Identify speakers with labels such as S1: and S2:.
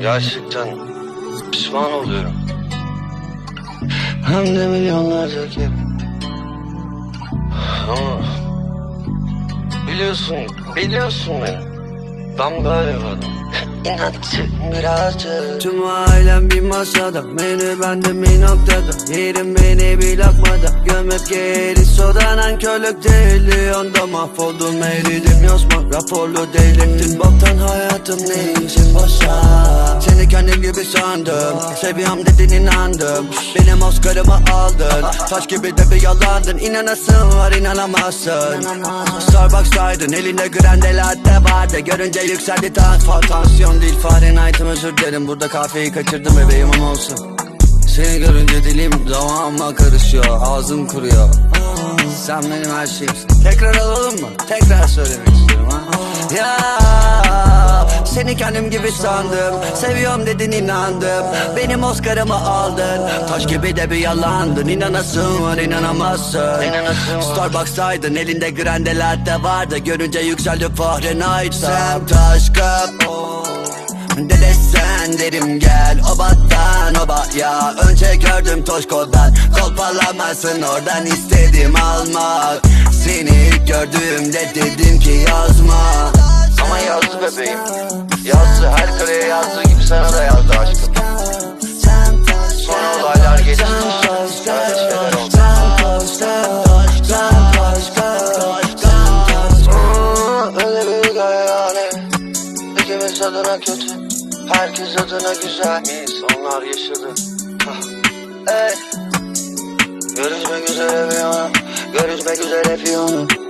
S1: Gerçekten pişman oluyorum. Hem de milyonlarca kere. Ama biliyorsun, biliyorsun beni. Ben böyle bir adam. İnatçı birazcık.
S2: Tüm ailem bir masada Menü bende bir noktada Yerim beni bir lokmada Gömüp geri sodanan körlük değil Onda mahvoldum eridim yosma Raporlu delirttin boktan hayatım ne işin boşa Seni kendim gibi sandım Seviyorum dedin inandım. Benim Oscar'ımı aldın Taş gibi de bir yalandın. İnanasın var inanamazsın. Starbucks'taydın elinde grande latte vardı. Görünce yükseldi tansiyon Tansiyon değil. Fahrenheit'im özür dilerim. Burada kahveyi kaçırdım bebeğim ama olsun. Seni görünce dilim damağıma karışıyor Ağzım kuruyor. Sen benim her şeyimsin. Tekrar alalım mı? Tekrar söylemek istiyorum ha Ya seni kendim gibi sandım. Seviyorum dedin inandım. Benim Oscar'ımı aldın. Taş gibi de bir yalandın. İnanasın inanamazsın.
S1: Var.
S2: Starbucks'taydın. Elinde grande latte vardı. Görünce yükseldi Fahrenheit Sen. Taşkın Dede sen derim gel. Obattan oba ya Önce gördüm Toşko'dan Kolpalamasın oradan istedim almak. Seni ilk gördüğümde dedim ki yazma
S1: İkimiz adına kötü. Herkes adına güzel. İnsanlar yaşadı. Ey. Görüşmek üzere Fiyona. Görüşmek üzere Fiyona.